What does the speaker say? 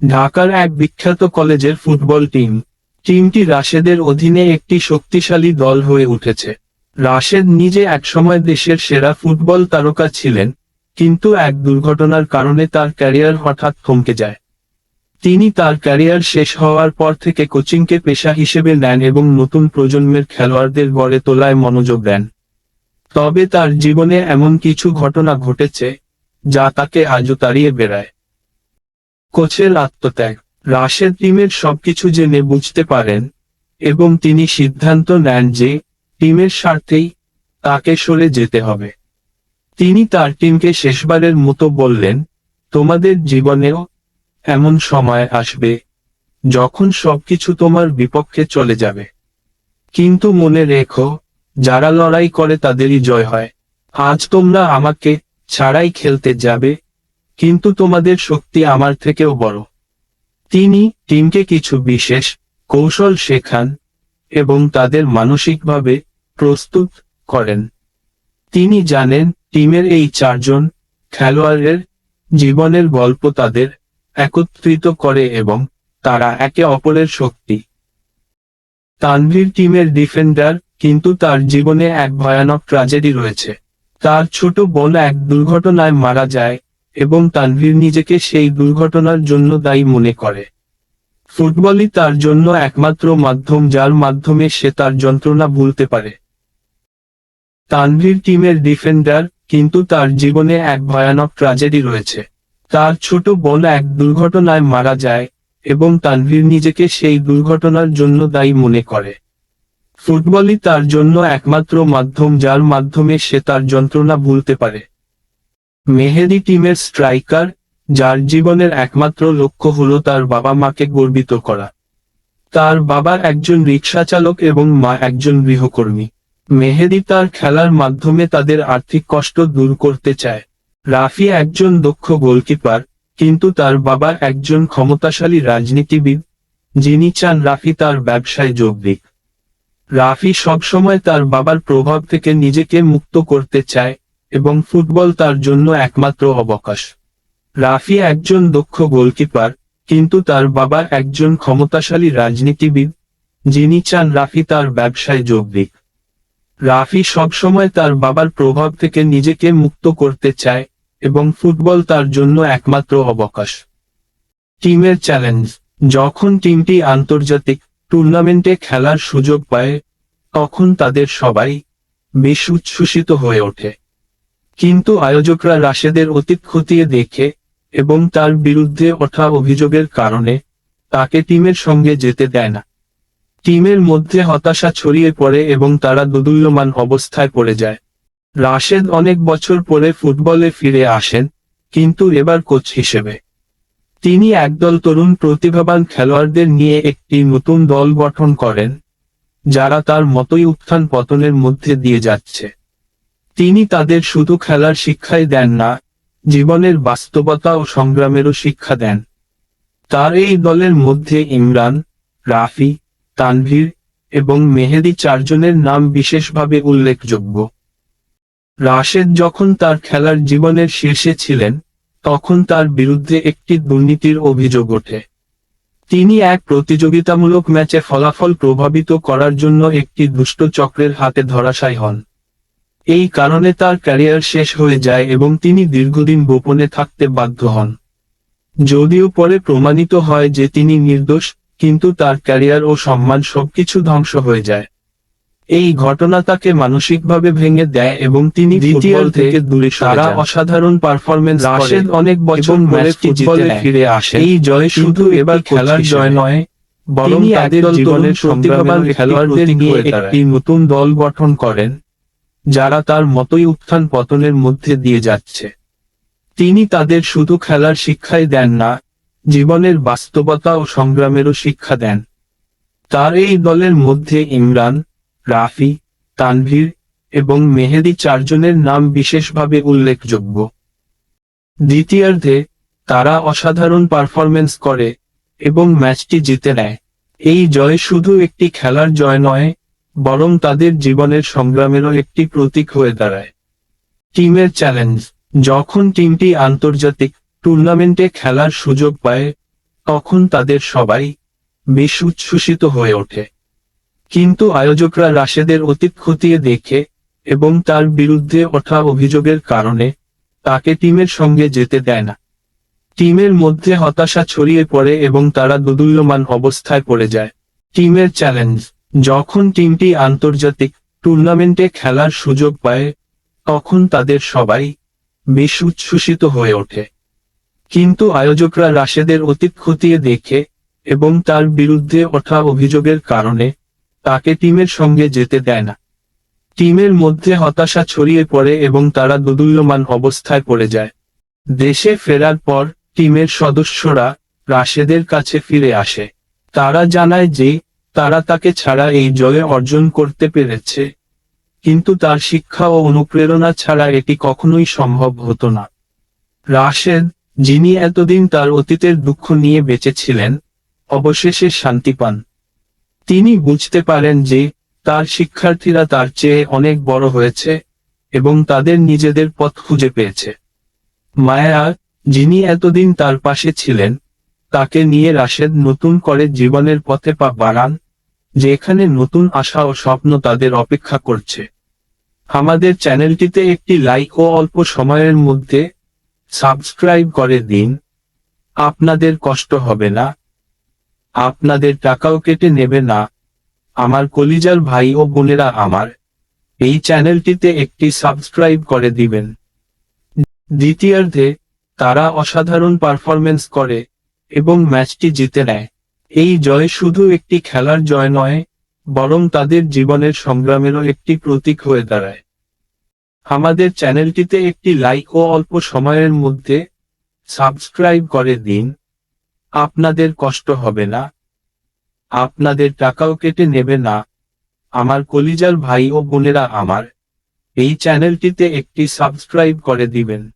ঢাকার এক বিখ্যাত কলেজের ফুটবল টিম। টিমটি রাশেদের অধীনে একটি শক্তিশালী দল হয়ে উঠেছে। রাশেদ নিজে একসময় দেশের সেরা ফুটবল তারকা ছিলেন, কিন্তু এক দুর্ঘটনার কারণে তার ক্যারিয়ার হঠাৎ থমকে যায়। তিনি তার ক্যারিয়ার শেষ হওয়ার পর থেকে কোচিংকে পেশা হিসেবে নেন এবং নতুন প্রজন্মের খেলোয়াড়দের গড়ে তোলায় মনোযোগ দেন। তবে তার জীবনে এমন কিছু ঘটনা ঘটেছে, যা তাকে আজও তাড়িয়ে বেড়ায়। কোচের আত্মত্যাগ। রাশের টিমের সবকিছু জেনে বুঝতে পারেন, এবং তিনি সিদ্ধান্ত নেন যে, টিমের স্বার্থেই তাকে সরে যেতে হবে। তিনি তার টিমকে শেষবারের মতো বললেন, তোমাদের জীবনেও এমন সময় আসবে, যখন সবকিছু তোমার বিপক্ষে চলে যাবে। কিন্তু মনে রেখো, যারা লড়াই করে তাদেরই জয় হয়। আজ তোমরা আমাকে ছাড়াই খেলতে যাবে কিন্তু তোমাদের শক্তি আমার থেকেও বড়। তিনি টিমকে কিছু বিশেষ কৌশল শেখান এবং তাদের মানসিকভাবে প্রস্তুত করেন। তিনি জানেন টিমের এই চারজন খেলোয়াড়ের জীবনের গল্প তাদের একত্রিত করে এবং তারা একে অপরের শক্তি। তানভীর টিমের ডিফেন্ডার কিন্তু তার জীবনে এক ভয়ানক ট্র্যাজেডি রয়েছে। তার ছোট বোন এক দুর্ঘটনায় মারা যায় এবং তানভীর নিজেকে সেই দুর্ঘটনার জন্য দায়ী মনে করে। ফুটবলই তার জন্য একমাত্র মাধ্যম যার মাধ্যমে সে তার যন্ত্রণা ভুলতে পারে। তানভীর টিমের ডিফেন্ডার, কিন্তু তার জীবনে এক ভয়ানক ট্র্যাজেডি রয়েছে। তার ছোট বোন এক দুর্ঘটনায় মারা যায়, এবং তানভীর নিজেকে সেই দুর্ঘটনার জন্য দায়ী মনে করে। ফুটবলই তার জন্য একমাত্র মাধ্যম যার মাধ্যমে সে তার যন্ত্রণা ভুলতে পারে। মেহেদি টিমের স্ট্রাইকার, যার জীবনের একমাত্র লক্ষ্য হলো তার বাবা মাকে গর্বিত করা। তার বাবা একজন রিক্সা চালক এবং মা একজন গৃহকর্মী। মেহেদি তার খেলার মাধ্যমে তাদের আর্থিক কষ্ট দূর করতে চায়। রাফি একজন দক্ষ গোলকিপার, কিন্তু তার বাবা একজন ক্ষমতাশালী রাজনীতিবিদ, যিনি চান রাফি তার ব্যবসায় যোগ দিক। রাফি সবসময় তার বাবার প্রভাব থেকে নিজেকে মুক্ত করতে চায় এবং ফুটবল তার জন্য একমাত্র অবকাশ। রাফি একজন দক্ষ গোলকিপার, কিন্তু তার বাবা একজন ক্ষমতাশালী রাজনীতিবিদ, যিনি চান রাফি তার ব্যবসায় যোগ দিক। রাফি সবসময় তার বাবার প্রভাব থেকে নিজেকে মুক্ত করতে চায়, এবং ফুটবল তার জন্য একমাত্র অবকাশ। টিমের চ্যালেঞ্জ, যখন টিমটি আন্তর্জাতিক টুর্নামেন্টে খেলার সুযোগ পায়, তখন তাদের সবাই বেশ উচ্ছ্বসিত হয়ে ওঠে। কিন্তু আয়োজকরা রাশেদের অতীত খতিয়ে দেখে এবং তার বিরুদ্ধে ওঠা অভিযোগের কারণে তাকে টিমের সঙ্গে যেতে দেয় না। টিমের মধ্যে হতাশা ছড়িয়ে পড়ে এবং তারা দুদুল্যমান অবস্থায় পড়ে যায়। রাশেদ অনেক বছর পরে ফুটবলে ফিরে আসেন, কিন্তু এবার কোচ হিসেবে। তিনি একদল তরুণ প্রতিভাবান খেলোয়াড়দের নিয়ে একটি নতুন দল গঠন করেন, যারা তার মতোই উত্থান পতনের মধ্যে দিয়ে যাচ্ছে। তিনি তাদের শুধু খেলার শিক্ষাই দেন না, জীবনের বাস্তবতা ও সংগ্রামেরও শিক্ষা দেন। তার এই দলের মধ্যে ইমরান, রাফি, তানভীর এবং মেহেদি চারজনের নাম বিশেষভাবে উল্লেখযোগ্য। রাশেদ যখন তার খেলার জীবনের শীর্ষে ছিলেন, তখন তার বিরুদ্ধে একটি দুর্নীতির অভিযোগ ওঠে। তিনি এক প্রতিযোগিতামূলক ম্যাচে ফলাফল প্রভাবিত করার জন্য একটি দুষ্ট চক্রের হাতে ধরাশায়ী হন। এই কারণে তার ক্যারিয়ার শেষ হয়ে যায় এবং তিনি দীর্ঘদিন গোপনে থাকতে বাধ্য হন। যদিও পরে প্রমাণিত হয় যে তিনি নির্দোষ কিন্তু তার ক্যারিয়ার ও সম্মান সবকিছু ধ্বংস হয়ে যায়। এই ঘটনা তাকে মানসিকভাবে ভেঙে দেয় এবং তিনি দ্বিতীয় থেকে দূরে সারা অসাধারণ পারফরমেন্স রাশেদ অনেক বছর পরে ফুটবলে ফিরে আসে। এই জয় শুধু এবার খেলার জয় নয় বরং তাদের জীবনের প্রতিভাবান খেলোয়াড়দের নিয়ে একটি নতুন দল গঠন করেন। যারা তার মতোই উত্থান পতনের মধ্যে দিয়ে যাচ্ছে। তিনি তাদের শুধু খেলার শিক্ষাই দেন না, জীবনের বাস্তবতা ও সংগ্রামেরও শিক্ষা দেন। তার এই দলের মধ্যে ইমরান, রাফি, তানভীর এবং মেহেদি চারজনের নাম বিশেষভাবে উল্লেখযোগ্য। দ্বিতীয়ার্ধে, তারা অসাধারণ পারফরমেন্স করে এবং ম্যাচটি জিতে নেয়। এই জয় শুধু একটি খেলার জয় নয় বরং তাদের জীবনের সংগ্রামেরও একটি প্রতীক হয়ে দাঁড়ায়। টিমের চ্যালেঞ্জ, যখন টিমটি আন্তর্জাতিক টুর্নামেন্টে খেলার সুযোগ পায়, তখন তাদের সবাই বেশ উচ্ছ্বসিত হয়ে ওঠে। কিন্তু আয়োজকরা রাশেদের অতীত খতিয়ে দেখে এবং তার বিরুদ্ধে ওঠা অভিযোগের কারণে তাকে টিমের সঙ্গে যেতে দেয় না। টিমের মধ্যে হতাশা ছড়িয়ে পড়ে এবং তারা দোদুল্যমান অবস্থায় পড়ে যায়। টিমের চ্যালেঞ্জ যখন টিমটি আন্তর্জাতিক টুর্নামেন্টে খেলার সুযোগ পায়, তখন তাদের সবাই বেশ উচ্ছ্বসিত হয়ে ওঠে। কিন্তু আয়োজকরা রাশেদের অতীত খতিয়ে দেখে এবং তার বিরুদ্ধে ওঠা অভিযোগের কারণে তাকে টিমের সঙ্গে যেতে দেয় না। টিমের মধ্যে হতাশা ছড়িয়ে পড়ে এবং তারা দোদুল্যমান অবস্থায় পড়ে যায়। দেশে ফেরার পর টিমের সদস্যরা রাশেদের কাছে ফিরে আসে। তারা জানায় যে তারা তাকে ছাড়া এই জয়ে অর্জন করতে পেরেছে। কিন্তু তার শিক্ষা ও অনুপ্রেরণা ছাড়া এটি কখনোই সম্ভব হতো না। রাশেদ, যিনি এতদিন তার অতীতের দুঃখ নিয়ে বেঁচেছিলেন, অবশেষে শান্তি পান। তিনি বুঝতে পারেন যে, তার শিক্ষার্থীরা তার চেয়ে অনেক বড় হয়েছে এবং তাদের নিজেদের পথ খুঁজে পেয়েছে। মায়া, যিনি এতদিন তার পাশে ছিলেন, তাকে নিয়ে রাশেদ নতুন করে জীবনের পথে পা বাড়ান যেখানে নতুন আশা ও স্বপ্ন তাদের অপেক্ষা করছে। আমাদের চ্যানেলটিতে একটি লাইক ও অল্প সময়ের মধ্যে সাবস্ক্রাইব করে দিন। আপনাদের কষ্ট হবে না। আপনাদের টাকাও কেটে নেবে না। আমার কলিজার ভাই ও বোনেরা আমার, এই চ্যানেলটিতে একটি সাবস্ক্রাইব করে দিবেন। দ্বিতীয়ার্ধে, তারা অসাধারণ পারফরমেন্স করে এবং ম্যাচটি জিতে নেয়। এই জয় শুধু একটি খেলার জয় নয়, বরং তাদের জীবনের সংগ্রামেরও একটি প্রতীক হয়ে দাঁড়ায়। আমাদের চ্যানেলটিতে একটি লাইক ও অল্প সময়ের মধ্যে সাবস্ক্রাইব করে দিন। আপনাদের কষ্ট হবে না। আপনাদের টাকাও কেটে নেবে না। আমার কলিজার ভাই ও বোনেরা আমার এই চ্যানেলটিতে একটি সাবস্ক্রাইব করে দিবেন।